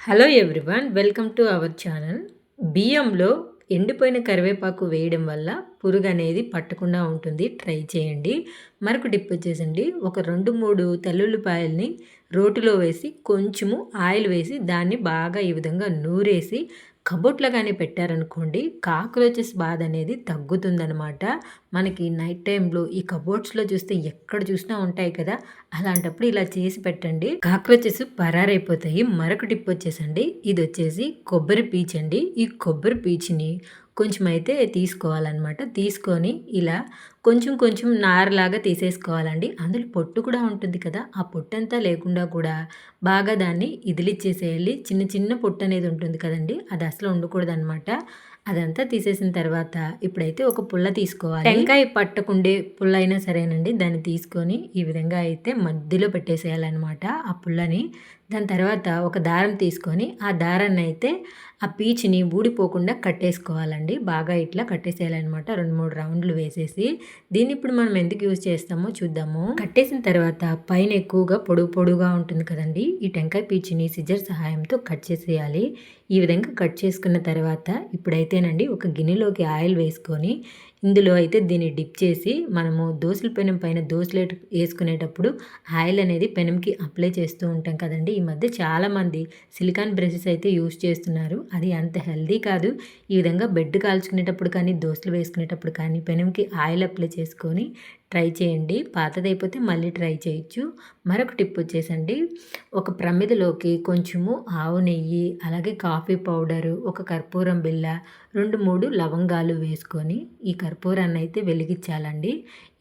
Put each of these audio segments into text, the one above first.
Hello everyone welcome to our channel బియ్యంలో ఎండిపోయిన కరివేపాకు వేయడం వల్ల పురుగు అనేది పట్టకుండా ఉంటుంది. ట్రై చేయండి. మరొక డిప్ వచ్చేసండి. ఒక రెండు మూడు తెల్లుల్లిపాయల్ని రోటిలో వేసి కొంచెము ఆయిల్ వేసి దాన్ని బాగా ఈ విధంగా నూరేసి కబోర్డ్లో కానీ పెట్టారనుకోండి కాక్రోచెస్ బాధ అనేది తగ్గుతుందనమాట మనకి నైట్ టైంలో ఈ కబోర్డ్స్లో చూస్తే ఎక్కడ చూసినా ఉంటాయి కదా అలాంటప్పుడు ఇలా చేసి పెట్టండి. కాక్రోచెస్ పరారైపోతాయి. మరొక టిప్ వచ్చేసండి. ఇది వచ్చేసి కొబ్బరి పీచ్ అండి ఈ కొబ్బరి పీచుని కొంచెం అయితే తీసుకోవాలన్నమాట. తీసుకొని ఇలా కొంచెం కొంచెం నారలాగా తీసేసుకోవాలండి. అందులో పొట్టు కూడా ఉంటుంది కదా ఆ పొట్టు అంతా లేకుండా కూడా బాగా దాన్ని ఇదిలిచ్చేసేయాలి. చిన్న చిన్న పొట్టు అనేది ఉంటుంది కదండి అది అసలు ఉండకూడదు అనమాట అదంతా తీసేసిన తర్వాత ఇప్పుడైతే ఒక పుల్ల తీసుకోవాలి. టెంకాయ పట్టకుండే పుల్ల అయినా సరేనండి దాన్ని తీసుకొని ఈ విధంగా అయితే మధ్యలో పెట్టేసేయాలన్నమాట. ఆ పుల్లని దాని తర్వాత ఒక దారం తీసుకొని ఆ దారాన్ని అయితే ఆ పీచుని ఊడిపోకుండా కట్టేసుకోవాలండి. బాగా ఇట్లా కట్టేసేయాలన్నమాట. రెండు మూడు రౌండ్లు వేసేసి. దీన్ని ఇప్పుడు మనం ఎందుకు యూజ్ చేస్తామో చూద్దాము. కట్టేసిన తర్వాత పైన ఎక్కువగా పొడుగు పొడుగా ఉంటుంది కదండి. ఈ టెంకాయ పీచుని సిజర్ సహాయంతో కట్ చేసేయాలి. ఈ విధంగా కట్ చేసుకున్న తర్వాత ఇప్పుడైతేనండి ఒక గిన్నెలోకి ఆయిల్ వేసుకొని ఇందులో అయితే దీన్ని డిప్ చేసి మనము దోశల పెనం పైన దోశలు వేసుకునేటప్పుడు ఆయిల్ అనేది పెనంకి అప్లై చేస్తూ ఉంటాం కదండి. ఈ మధ్య చాలామంది సిలికాన్ బ్రషెస్ అయితే యూస్ చేస్తున్నారు. అది అంత హెల్దీ కాదు. ఈ విధంగా బెడ్ కాల్చుకునేటప్పుడు కానీ దోశలు వేసుకునేటప్పుడు కానీ పెనంకి ఆయిల్ అప్లై చేసుకొని ట్రై చేయండి. పాతదైపోతే మళ్ళీ ట్రై చేయొచ్చు. మరొక టిప్ వచ్చేసండి. ఒక ప్రమిదలోకి కొంచెము ఆవు నెయ్యి అలాగే కాఫీ పౌడరు ఒక కర్పూరం బిళ్ళ రెండు మూడు లవంగాలు వేసుకొని ఈ కర్పూరాన్ని అయితే వెలిగించాలండి.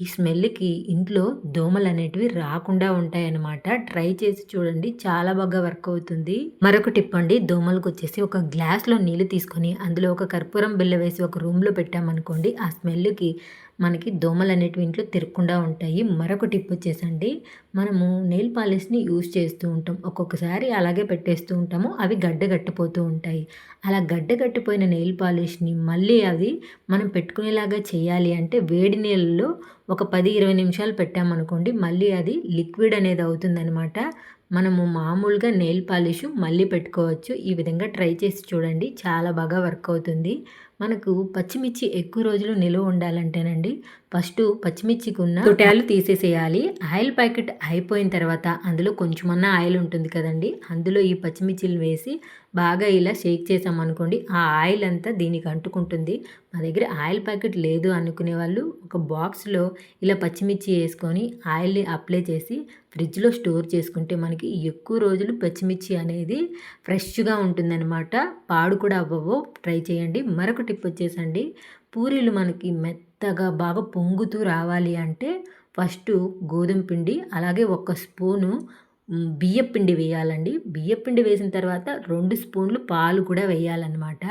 ఈ స్మెల్కి ఇంట్లో దోమలు అనేటివి రాకుండా ఉంటాయన్నమాట. ట్రై చేసి చూడండి. చాలా బాగా వర్క్ అవుతుంది మరొక టిప్ అండి. దోమలకు వచ్చేసి ఒక గ్లాస్లో నీళ్ళు తీసుకొని అందులో ఒక కర్పూరం బిళ్ళ వేసి ఒక రూమ్లో పెట్టామనుకోండి ఆ స్మెల్కి మనకి దోమలు అనేటివి ఇంట్లో తిరగకుండా ఉంటాయి. మరొక టిప్ వచ్చేసండి. మనము నెయిల్ పాలిష్ని యూజ్ చేస్తూ ఉంటాం. ఒక్కొక్కసారి అలాగే పెట్టేస్తూ ఉంటాము. అవి గడ్డ గట్టిపోతూ ఉంటాయి. అలా గడ్డ గట్టిపోయిన నెయిల్ పాలిష్ని మళ్ళీ అది మనం పెట్టుకునేలాగా చేయాలి అంటే వేడి నీళ్ళలో ఒక పది ఇరవై నిమిషాలు పెట్టామనుకోండి మళ్ళీ అది లిక్విడ్ అనేది అవుతుందనమాట మనము మామూలుగా నెయిల్ పాలిష్ మళ్ళీ పెట్టుకోవచ్చు. ఈ విధంగా ట్రై చేసి చూడండి. చాలా బాగా వర్క్ అవుతుంది. మనకు పచ్చిమిర్చి ఎక్కువ రోజులు నిలువ ఉండాలంటేనండి ఫస్ట్ పచ్చిమిర్చికి ఉన్న తొటాలు తీసేసేయాలి. ఆయిల్ ప్యాకెట్ అయిపోయిన తర్వాత అందులో కొంచెమన్నా ఆయిల్ ఉంటుంది కదండి. అందులో ఈ పచ్చిమిర్చిలు వేసి బాగా ఇలా షేక్ చేసామనుకోండి ఆ ఆయిల్ అంతా దీనికి అంటుకుంటుంది. మా దగ్గర ఆయిల్ ప్యాకెట్ లేదు అనుకునే వాళ్ళు ఒక బాక్స్లో ఇలా పచ్చిమిర్చి వేసుకొని ఆయిల్ని అప్లై చేసి ఫ్రిడ్జ్లో స్టోర్ చేసుకుంటే మనకి ఎక్కువ రోజులు పచ్చిమిర్చి అనేది ఫ్రెష్గా ఉంటుందన్నమాట. పాడు కూడా అవ్వవు. ట్రై చేయండి. మరొక టిప్ వచ్చేసండి. పూరీలు మనకి మెత్తగా బాగా పొంగుతూ రావాలి అంటే ఫస్ట్ గోధుమ పిండి అలాగే ఒక స్పూను బియ్యపిండి వేయాలండి. బియ్యపిండి వేసిన తర్వాత రెండు స్పూన్లు పాలు కూడా వేయాలన్నమాట.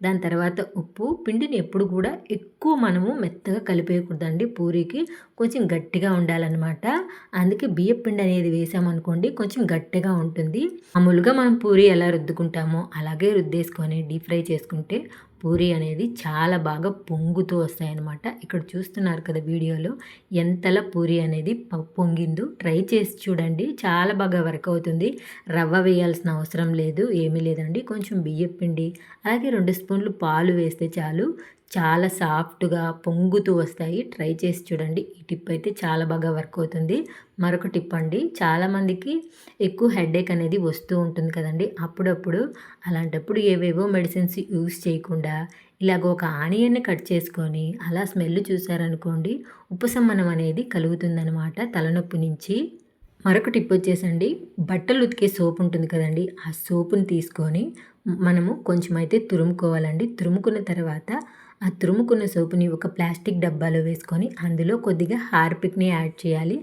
దాని తర్వాత ఉప్పు. పిండిని ఎప్పుడు కూడా ఎక్కువ మనము మెత్తగా కలిపేయకూడదండి పూరికి. కొంచెం గట్టిగా ఉండాలన్నమాట. అందుకే బియ్య పిండి అనేది వేసామనుకోండి కొంచెం గట్టిగా ఉంటుంది. మామూలుగా మనం పూరి ఎలా రుద్దుకుంటామో అలాగే రుద్దేసుకొని డీప్ ఫ్రై చేసుకుంటే పూరి అనేది చాలా బాగా పొంగుతూ వస్తాయన్నమాట. ఇక్కడ చూస్తున్నారు కదా వీడియోలో ఎంతలా పూరి అనేది పొంగిందో. ట్రై చేసి చూడండి. చాలా బాగా వర్క్ అవుతుంది. రవ్వ వేయాల్సిన అవసరం లేదు ఏమీ లేదండి. కొంచెం బియ్యం పిండి అలాగే రెండు స్పూన్లు పాలు వేస్తే చాలు. చాలా సాఫ్ట్గా పొంగుతూ వస్తాయి. ట్రై చేసి చూడండి. ఈ టిప్ అయితే చాలా బాగా వర్క్ అవుతుంది. మరొక టిప్ అండి. చాలామందికి ఎక్కువ హెడేక్ అనేది వస్తూ ఉంటుంది కదండి. అప్పుడప్పుడు అలాంటప్పుడు ఏవేవో మెడిసిన్స్ యూస్ చేయకుండా ఇలాగ ఒక ఆనియన్ని కట్ చేసుకొని అలా స్మెల్ చూసారనుకోండి ఉపశమనం అనేది కలుగుతుందనమాట తలనొప్పి నుంచి. మరొక టిప్ వచ్చేసండి. బట్టలు ఉతికే సోప్ ఉంటుంది కదండి. ఆ సోపుని తీసుకొని మనము కొంచెం అయితే తురుముకోవాలండి. తురుముకున్న తర్వాత ఆ తురుముకున్న సోపుని ఒక ప్లాస్టిక్ డబ్బాలో వేసుకొని అందులో కొద్దిగా హార్పిక్ని యాడ్ చేయాలి.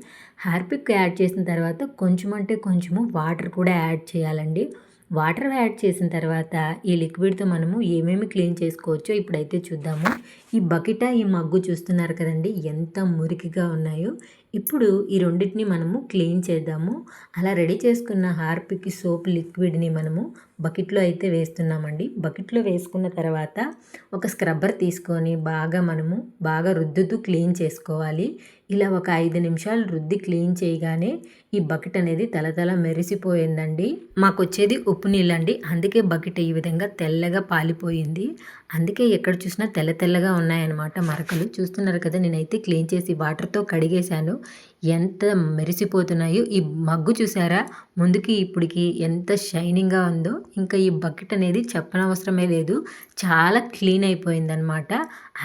హార్పిక్ యాడ్ చేసిన తర్వాత కొంచెం అంటే కొంచెము వాటర్ కూడా యాడ్ చేయాలండి. వాటర్ యాడ్ చేసిన తర్వాత ఈ లిక్విడ్తో మనము ఏమేమి క్లీన్ చేసుకోవచ్చో ఇప్పుడైతే చూద్దాము. ఈ బకెట ఈ మగ్గు చూస్తున్నారు కదండి ఎంత మురికిగా ఉన్నాయో. ఇప్పుడు ఈ రెండింటిని మనము క్లీన్ చేద్దాము. అలా రెడీ చేసుకున్న హార్పిక్ సోప్ లిక్విడ్ని మనము బకెట్లో అయితే వేస్తున్నామండి. బకెట్లో వేసుకున్న తర్వాత ఒక స్క్రబ్బర్ తీసుకొని బాగా మనము బాగా రుద్దుతూ క్లీన్ చేసుకోవాలి. ఇలా ఒక ఐదు నిమిషాలు రుద్ది క్లీన్ చేయగానే ఈ బకెట్ అనేది తలతల మెరిసిపోయిందండి. మాకు వచ్చేది ఉప్పు నీళ్ళండి. అందుకే బకెట్ ఈ విధంగా తెల్లగా పాలిపోయింది. అందుకే ఎక్కడ చూసినా తెల్ల తెల్లగా ఉన్నాయన్నమాట మరకలు. చూస్తున్నారు కదా నేనైతే క్లీన్ చేసి వాటర్తో కడిగేశాను. ఎంత మెరిసిపోతున్నాయో. ఈ మగ్గు చూసారా? ముందుకి ఇప్పటికి ఎంత షైనింగ్గా ఉందో. ఇంకా ఈ బకెట్ అనేది చెప్పనవసరమే లేదు. చాలా క్లీన్ అయిపోయిందనమాట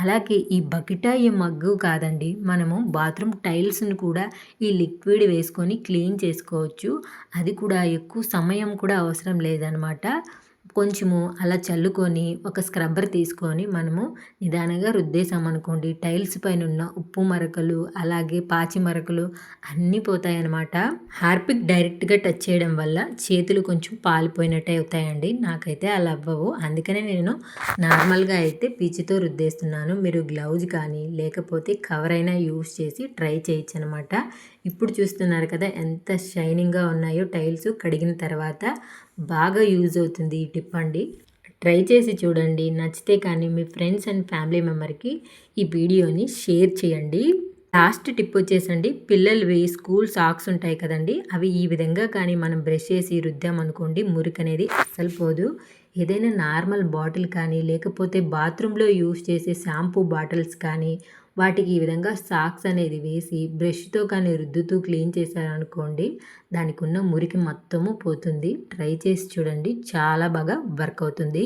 అలాగే ఈ బకెట ఈ మగ్గు కాదండి మనము బాత్రూమ్ టైల్స్ని కూడా ఈ లిక్విడ్ వేసుకొని క్లీన్ చేసుకోవచ్చు. అది కూడా ఎక్కువ సమయం కూడా అవసరం లేదనమాట కొంచెము అలా చల్లుకొని ఒక స్క్రబ్బర్ తీసుకొని మనము నిదానంగా రుద్దేశామనుకోండి టైల్స్ పైన ఉన్న ఉప్పు మరకలు అలాగే పాచి మరకలు అన్నీ పోతాయన్నమాట. హార్పిక్ డైరెక్ట్గా టచ్ చేయడం వల్ల చేతులు కొంచెం పాలిపోయినట్టే అవుతాయండి. నాకైతే అలా అవ్వవు. అందుకనే నేను నార్మల్గా అయితే పీచుతో రుద్దేస్తున్నాను. మీరు గ్లౌజ్ కానీ లేకపోతే కవర్ అయినా యూస్ చేసి ట్రై చేయొచ్చు అనమాట ఇప్పుడు చూస్తున్నారు కదా ఎంత షైనింగ్గా ఉన్నాయో టైల్స్ కడిగిన తర్వాత బాగా యూజ్ అవుతుంది ఈ టిప్ అండి. ట్రై చేసి చూడండి. నచ్చితే కానీ మీ ఫ్రెండ్స్ అండ్ ఫ్యామిలీ మెంబర్కి ఈ వీడియోని షేర్ చేయండి. లాస్ట్ టిప్ వచ్చేసండి. పిల్లలవి స్కూల్ సాక్స్ ఉంటాయి కదండి అవి ఈ విధంగా కానీ మనం బ్రష్ చేసి రుద్దామనుకోండి మురికి అనేది అస్సలు పోదు. ఏదైనా నార్మల్ బాటిల్ కానీ లేకపోతే బాత్రూంలో యూజ్ చేసే షాంపూ బాటిల్స్ కానీ వాటికి ఈ విధంగా సాక్స్ అనేది వేసి బ్రష్తో కానీ రుద్దుతూ క్లీన్ చేశారనుకోండి దానికి ఉన్న మురికి మొత్తము పోతుంది. ట్రై చేసి చూడండి. చాలా బాగా వర్క్ అవుతుంది.